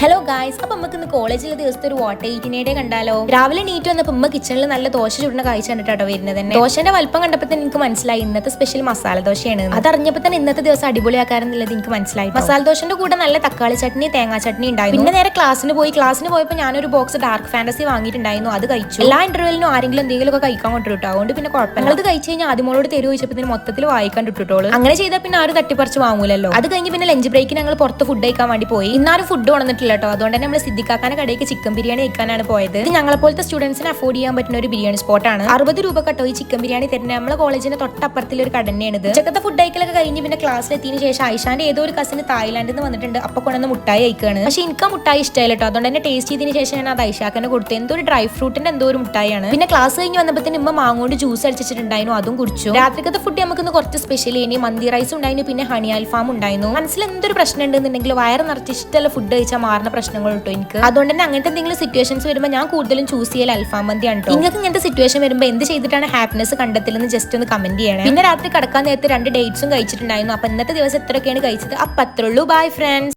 Hello guys അപ്പൊ നമുക്ക് ഇന്ന് കോളേജിലെ ദിവസത്തെ ഒരു വാട്ടർ ഈറ്റിനേടെ കണ്ടാലോ? രാവിലെ നീറ്റ് വന്നപ്പോ ഉമ്മ കിച്ചണിൽ നല്ല ദോശ ചുടുന്ന കാഴ്ച കണ്ടിട്ടോ വരുന്നത് തന്നെ. ദോശന്റെ വലപ്പം കണ്ടപ്പോൾ തന്നെ എനിക്ക് മനസ്സിലായി. ഇന്നത്തെ സ്പെഷ്യൽ മസാല ദോശയാണ് അതറിഞ്ഞപ്പോൾ തന്നെ ഇന്നത്തെ ദിവസം അടിപൊളിയാക്കാരെന്നുള്ളത് എനിക്ക് മനസ്സിലായി മസാല ദോശന്റെ കൂടെ നല്ല തക്കാളി ചട്നി തേങ്ങാ ചട്നി ഉണ്ടായിരുന്നു. പിന്നെ നേരെ ക്ലാസ്സിന് പോയി. ക്ലാസ്സിന് പോയപ്പോൾ ഞാനൊരു ബോക്സ് ഡാർക്ക് ഫാന്റസി വാങ്ങിയിട്ടുണ്ടായിരുന്നു. അത് കഴിച്ചു. എല്ലാ ഇന്റർവ്യൂലിനും ആരെങ്കിലും എന്തെങ്കിലും ഒക്കെ കഴിക്കാൻ കൊണ്ടിട്ടോ അതുകൊണ്ട് പിന്നെ കുഴപ്പമില്ല. അത് കഴിച്ചു കഴിഞ്ഞാൽ ആദ്യമോളോട് തെരുവ് ചോദിച്ചപ്പോൾ മൊത്തത്തിൽ വായിക്കാൻ ഇട്ടിട്ടോളൂ അങ്ങനെ ചെയ്താൽ പിന്നെ ആരും തട്ടിപ്പറിച്ച് വാങ്ങൂലല്ലോ. അത് കഴിഞ്ഞ് പിന്നെ ലഞ്ച് ബ്രേക്കിന് ഞങ്ങൾ പുറത്ത് ഫുഡ് കഴിക്കാൻ വേണ്ടി പോയി. ഇന്നാരും ഫുഡ് കൊണ്ടിട്ടില്ല കേട്ടോ അതുകൊണ്ട് തന്നെ നമ്മൾ സിദ്ദിഖാക്കാന്റെ കടയ്ക്ക് ചിക്കൻ ബിരിയാണി കഴിക്കാനാണ് പോയത്. ഇത് ഞങ്ങളെ പോലത്തെ സ്റ്റുഡൻസിന് അഫോർഡ് ചെയ്യാൻ പറ്റുന്ന ഒരു ബിരിയാണി സ്പോട്ടാണ് അറുപത് രൂപ കേട്ടോ ഈ ചിക്കൻ ബിരിയാണി തരുന്ന. നമ്മളെ കോളേജിന്റെ തൊട്ടപ്പുറത്തിലെ ഒരു കട തന്നെയാണ് ഇത് ഫുഡ് കഴിക്കലൊക്കെ കഴിഞ്ഞ് പിന്നെ ക്ലാസ്സിലെത്തിയതിനു ശേഷം ഐഷാന്റെ ഏതോ ഒരു കസിന് തായ്ലാന്റിൽ നിന്ന് വന്നിട്ടുണ്ട്. അപ്പൊ കൊണ്ടുവന്ന് മുട്ടായി കഴിക്കുകയാണ് പക്ഷെ എനിക്ക് മുട്ടായി ഇഷ്ടമായില്ല കേട്ടോ. അതുകൊണ്ട് തന്നെ ടേസ്റ്റ് ചെയ്തതിന് ശേഷം ഞാൻ അത് ഐഷാക്കനെ കൊടുത്തു. എന്തോ ഒരു ഡ്രൈ ഫ്രൂട്ടിന്റെ എന്തോ ഒരു മുട്ടായാണ് പിന്നെ ക്ലാസ് കഴിഞ്ഞ് വന്നപ്പോൾ ഇമ്മ മാങ്ങോണ്ട് ജ്യൂസ് അടിച്ചിട്ടുണ്ടായിരുന്നു. അതും കുടിച്ചു. രാത്രിക്കത്തെ ഫുഡ് നമുക്ക് ഇന്ന് കുറച്ച് സ്പെഷ്യൽ ഇനി മന്തി റൈസ് ഉണ്ടായിരുന്നു. പിന്നെ ഹണി അൽഫാം ഉണ്ടായിരുന്നു. മനസ്സിൽ എന്തൊരു പ്രശ്നം ഉണ്ടെന്നുണ്ടെങ്കിൽ വയറ് നിറച്ച് ഇഷ്ടമുള്ള ഫുഡ് കഴിച്ചാൽ മാറുന്ന പ്രശ്നങ്ങൾ കേട്ടോ എനിക്ക്? അതുകൊണ്ട് തന്നെ അങ്ങനത്തെ എന്തെങ്കിലും സിറ്റുവേഷൻസ് വരുമ്പോൾ ഞാൻ കൂടുതലും ചൂസ് ചെയ്യൽ അൽഫാം മന്തിയാണ് നിങ്ങൾക്ക് ഇങ്ങനത്തെ സിറ്റുവേഷൻ വരുമ്പോൾ എന്ത് ചെയ്തിട്ടാണ് ഹാപ്പിനെസ് കണ്ടെത്തില്ലെന്ന് ജസ്റ്റ് ഒന്ന് കമന്റ് ചെയ്യണം. പിന്നെ രാത്രി കിടക്കാൻ നേരത്തെ രണ്ട് ഡേറ്റ്സും കഴിച്ചിട്ടുണ്ടായിരുന്നു. അപ്പൊ ഇന്നത്തെ ദിവസം എത്രയൊക്കെയാണ് കഴിച്ചത്? അപ്പൊ ബൈ ഫ്രണ്ട്സ്